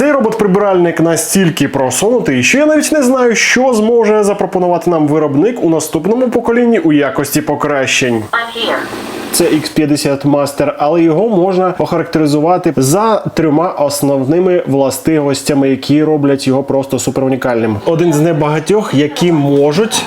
Цей робот-прибиральник настільки просунутий, що я навіть не знаю, що зможе запропонувати нам виробник у наступному поколінні у якості покращень. Це X50 Master, але його можна охарактеризувати за трьома основними властивостями, які роблять його просто супер унікальним. Один з небагатьох, які можуть.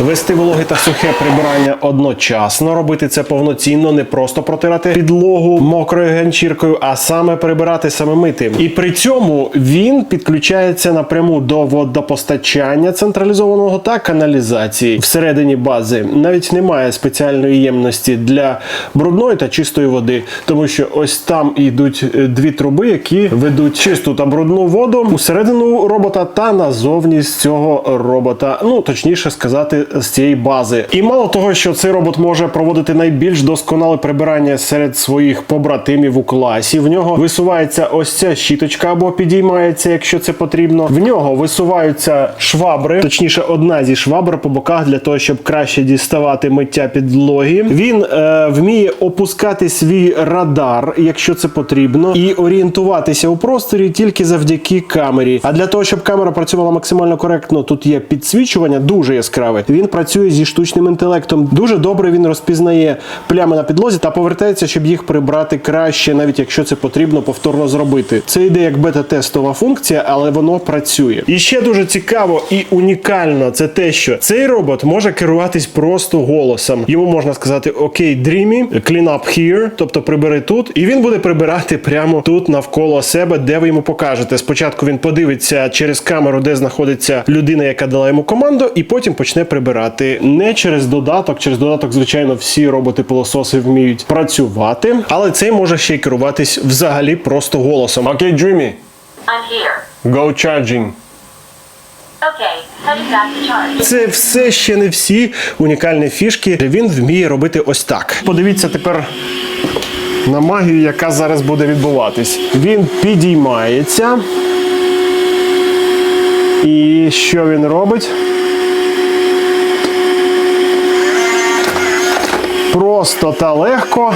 Вести вологе та сухе прибирання одночасно, робити це повноцінно, не просто протирати підлогу мокрою ганчіркою, а саме прибирати, саме мити. І при цьому він підключається напряму до водопостачання централізованого та каналізації всередині бази. Навіть немає спеціальної ємності для брудної та чистої води, тому що ось там йдуть е, дві труби, які ведуть чисту та брудну воду усередину робота та назовні з цього робота. Ну точніше сказати, з цієї бази. І мало того, що цей робот може проводити найбільш досконале прибирання серед своїх побратимів у класі. В нього висувається ось ця щіточка або підіймається, якщо це потрібно. В нього висуваються швабри, точніше, одна зі швабр по боках для того, щоб краще діставати миття підлоги. Він е, вміє опускати свій радар, якщо це потрібно, і орієнтуватися у просторі тільки завдяки камері. А для того, щоб камера працювала максимально коректно, тут є підсвічування, дуже яскраве. Він працює зі штучним інтелектом. Дуже добре він розпізнає плями на підлозі та повертається, щоб їх прибрати краще, навіть якщо це потрібно повторно зробити. Це йде як бета-тестова функція, але воно працює. І ще дуже цікаво і унікально це те, що цей робот може керуватись просто голосом. Йому можна сказати окей, Dreamy, clean up here, тобто прибери тут, і він буде прибирати прямо тут навколо себе, де ви йому покажете. Спочатку він подивиться через камеру, де знаходиться людина, яка дала йому команду, і потім почне прибирати не через додаток. Через додаток, звичайно, всі роботи-пилососи вміють працювати, але цей може ще й керуватись взагалі просто голосом. Окей, Dreamy, I'm here. go charging. Okay. Це все ще не всі унікальні фішки. Він вміє робити ось так. Подивіться тепер на магію, яка зараз буде відбуватись. Він підіймається. І що він робить? Просто та легко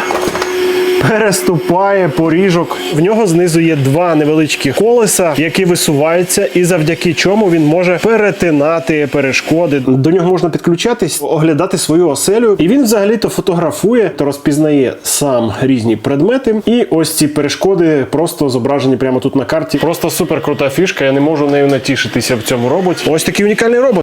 переступає поріжок. В нього знизу є два невеличкі колеса, які висуваються, і завдяки чому він може перетинати перешкоди. До нього можна підключатись, оглядати свою оселю, і він взагалі-то фотографує, то розпізнає сам різні предмети. І ось ці перешкоди просто зображені прямо тут на карті. Просто супер крута фішка. Я не можу нею натішитися в цьому роботі. Ось такий унікальний робот.